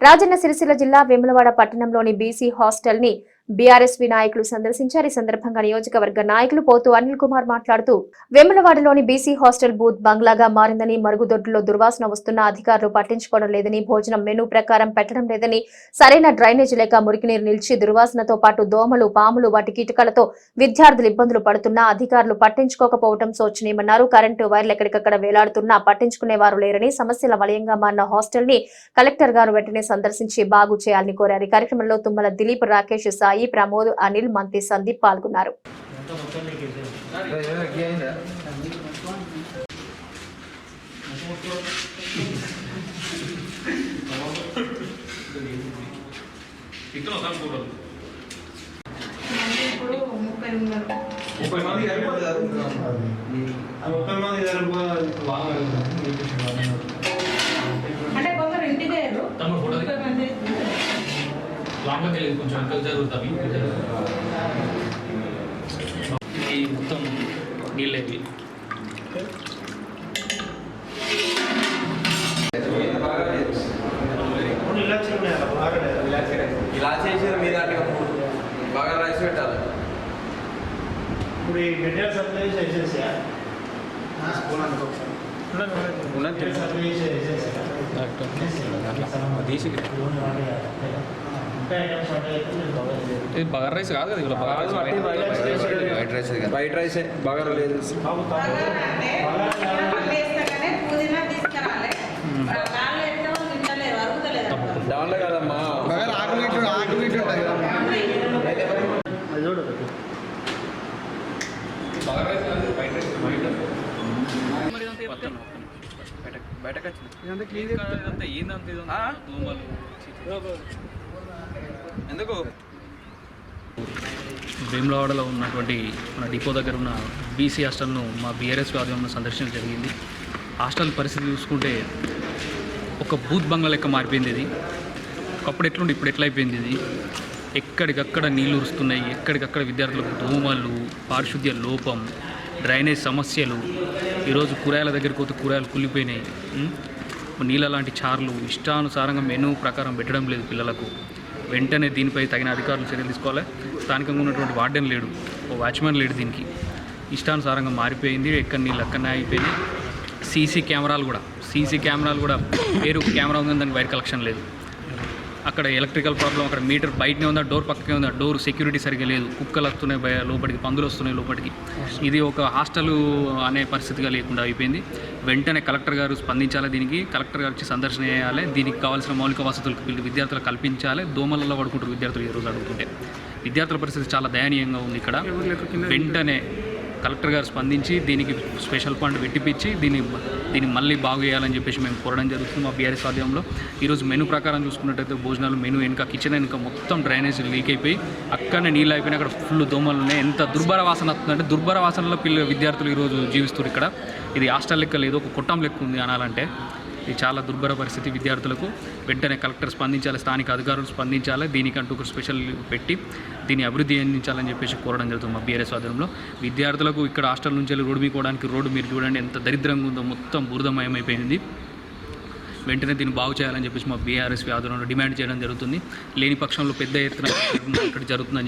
రాజన్న సిరిసిల్ల జిల్లా వేములవాడ పట్టణంలోని BC హాస్టల్ని BRSV నాయకులు సందర్శించారు. ఈ సందర్భంగా నియోజకవర్గ నాయకులు పోతు అనిల్ కుమార్ మాట్లాడుతూ వేములవాడలోని బీసీ హాస్టల్ బూత్ బంగ్లాగా మారిందని మరుగుదొడ్డులో దుర్వాసన వస్తున్న అధికారులు పట్టించుకోవడం లేదని భోజనం మెనూ ప్రకారం పెట్టడం లేదని సరైన డ్రైనేజ్ లేక మురికినీరు నిలిచి దుర్వాసనతో పాటు దోమలు పాములు వాటి కీటకాలతో విద్యార్థులు ఇబ్బందులు పడుతున్నా అధికారులు పట్టించుకోకపోవడం శోచనీయమన్నారు. కరెంటు వైర్లు ఎక్కడికక్కడ వేలాడుతున్నా పట్టించుకునేవారు లేరని సమస్యల వలయంగా మారిన హాస్టల్ని కలెక్టర్ గారు వెంటనే సందర్శించి బాగు చేయాలని కోరారు. కార్యక్రమంలో తుమ్మల దిలీప్ రాకేష్ సాయి ప్రమోద్ అనిల్ మంత్రి సందీప్ పాల్గొన్నారు. ముప్పై మంది ముప్పై మంది లాంగ్లోకి వెళ్ళేది కొంచెం వెనకాల జరుగుతుంది ఇది మొత్తం నీళ్ళేవి ఇలా చేసారు మీ దాంట్లో బాగా రైస్ పెట్టాలి. ఇప్పుడు ఈ మెటీరియల్ సప్లై చేసే ఏజెన్సీయా? మెటీరియల్ ఇది బగారా రైస్ కాదు కదా ఇక్కడ bagara rice. White rice. White rice. బాగా లేదు దాంట్లో కదమ్మా. చూడు బగారా రైస్ కాదు వైట్ రైస్. వైట్ బయటకు వచ్చింది. ఇదంతా ఏందంత ఇది ఆ? దోమలు ఎందుకు? భీమలవాడలో ఉన్నటువంటి మన డిపో దగ్గర ఉన్న బీసీ హాస్టల్ను మా బీఆర్ఎస్ ఆధ్వర్యంలో సందర్శన జరిగింది. హాస్టల్ పరిస్థితి చూసుకుంటే ఒక బూత్ బంగ్లా లెక్క మారిపోయింది ఇది. ఒకప్పుడు ఎట్లుండి ఇప్పుడు ఎట్లా అయిపోయింది ఇది? ఎక్కడికక్కడ నీళ్ళు ఉరుస్తున్నాయి ఎక్కడికక్కడ విద్యార్థులకు దోమలు పారిశుద్ధ్య లోపం డ్రైనేజ్ సమస్యలు ఈరోజు కూరగాయల దగ్గరికి పోతే కూరగాయలు కుళ్ళిపోయినాయి. నీళ్ళ లాంటి చార్లు ఇష్టానుసారంగా మెనూ ప్రకారం పెట్టడం లేదు పిల్లలకు. వెంటనే దీనిపై తగిన అధికారులు చర్యలు తీసుకోవాలి. స్థానికంగా ఉన్నటువంటి వార్డెన్ లేడు. ఓ వాచ్మెన్ లేడు దీనికి. ఇష్టానుసారంగా మారిపోయింది. ఎక్కడ నీళ్ళు అక్కడనే అయిపోయింది సీసీ కెమెరాలు కూడా సీసీ కెమెరాలు కూడా పేరు కెమెరా ఉందని దానికి వైర్ కలెక్షన్ లేదు. అక్కడ ఎలక్ట్రికల్ ప్రాబ్లం అక్కడ మీటర్ బయటనే ఉందా డోర్ పక్కనే ఉందా? డోర్ సెక్యూరిటీ సరిగ్గా లేదు. కుక్కలు వస్తున్నాయి బయ- లోపలికి పందులు వస్తున్నాయి లోపలికి. ఇది ఒక హాస్టల్ అనే పరిస్థితిగా లేకుండా అయిపోయింది. వెంటనే కలెక్టర్ గారు స్పందించాలి దీనికి. కలెక్టర్ గారు వచ్చి సందర్శన చేయాలి. దీనికి కావాల్సిన మౌలిక వసతులు విద్యార్థులకు కల్పించాలి. దోమలలో పడుకుంటారు విద్యార్థులు ఈ రోజు అడుగుతుంటే. విద్యార్థుల పరిస్థితి చాలా దయనీయంగా ఉంది ఇక్కడ. వెంటనే కలెక్టర్ గారు స్పందించి దీనికి స్పెషల్ ఫండ్ పెట్టిపించి దీన్ని దీన్ని మళ్ళీ బాగు చేయాలని చెప్పేసి మేము కోరడం జరుగుతుంది మా బీఆర్ఎస్ ఆధ్వర్యంలో. ఈరోజు మెనూ ప్రకారం చూసుకున్నట్టయితే భోజనాలు మెనూ వెనుక కిచెన్ వెనుక మొత్తం డ్రైనేజ్ లీక్ అయిపోయి అక్కడనే నీళ్ళు అయిపోయినా అక్కడ ఫుల్ దోమలు ఉన్నాయి. ఎంత దుర్భర వాసన వస్తుందంటే దుర్భర వాసనలో పిల్ల విద్యార్థులు ఈరోజు జీవిస్తారు ఇక్కడ. ఇది హాస్టల్ లెక్క లేదు ఒక కుట్టం లెక్క ఉంది అనాలంటే. ఇది చాలా దుర్భర పరిస్థితి విద్యార్థులకు వెంటనే కలెక్టర్ స్పందించాలి స్థానిక అధికారులు స్పందించాలి దీనికంటూ ఒక స్పెషల్ పెట్టి దీన్ని అభివృద్ధి అందించాలని చెప్పేసి కోరడం జరుగుతుంది మా బీఆర్ఎస్ ఆధ్వర్యంలో. విద్యార్థులకు ఇక్కడ హాస్టల్ నుంచి వెళ్ళి రోడ్డు మీకోవడానికి రోడ్డు మీరు చూడండి ఎంత దరిద్రంగా ఉందో మొత్తం బురదమయమైపోయింది. వెంటనే దీన్ని బాగు చేయాలని చెప్పేసి మా బీఆర్ఎస్ ఆధ్వర్యంలో డిమాండ్ చేయడం జరుగుతుంది. లేని పక్షంలో పెద్ద ఎత్తున ఇక్కడ జరుగుతుందని